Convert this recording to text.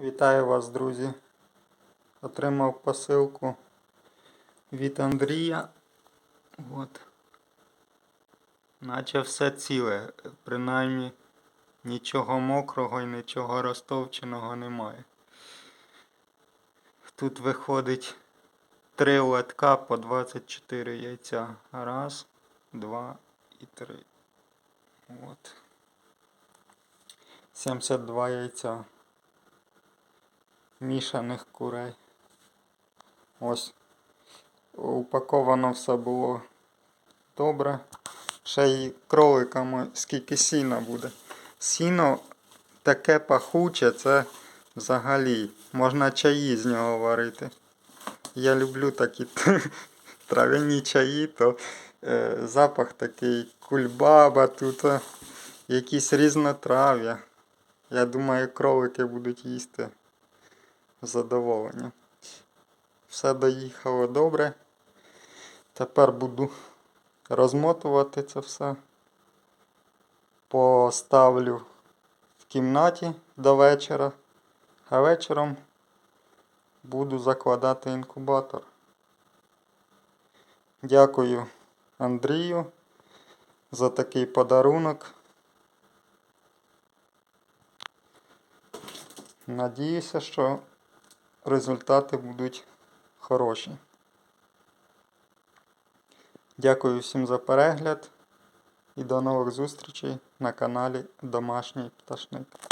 Вітаю вас, друзі. Отримав посилку від Андрія. От. Наче все ціле. Принаймні нічого мокрого і нічого розтовченого немає. Тут виходить три лотка по 24 яйця. Раз, два і три. От. 72 яйця мішаних курей. Ось. Упаковано все було добре. Ще й кроликами скільки сіна буде. Сіно таке пахуче, це взагалі. Можна чаї з нього варити. Я люблю такі трав'яні чаї, то е, запах такий кульбаба тут, е, якісь різнотрав'я. Я думаю, кролики будуть їсти з задоволенням. Все доїхало добре. Тепер буду розмотувати це все. Поставлю в кімнаті до вечора, а вечором буду закладати інкубатор. Дякую Андрію за такий подарунок. Надіюся, що результати будуть хороші. Дякую всім за перегляд і до нових зустрічей на каналі Домашній Пташник.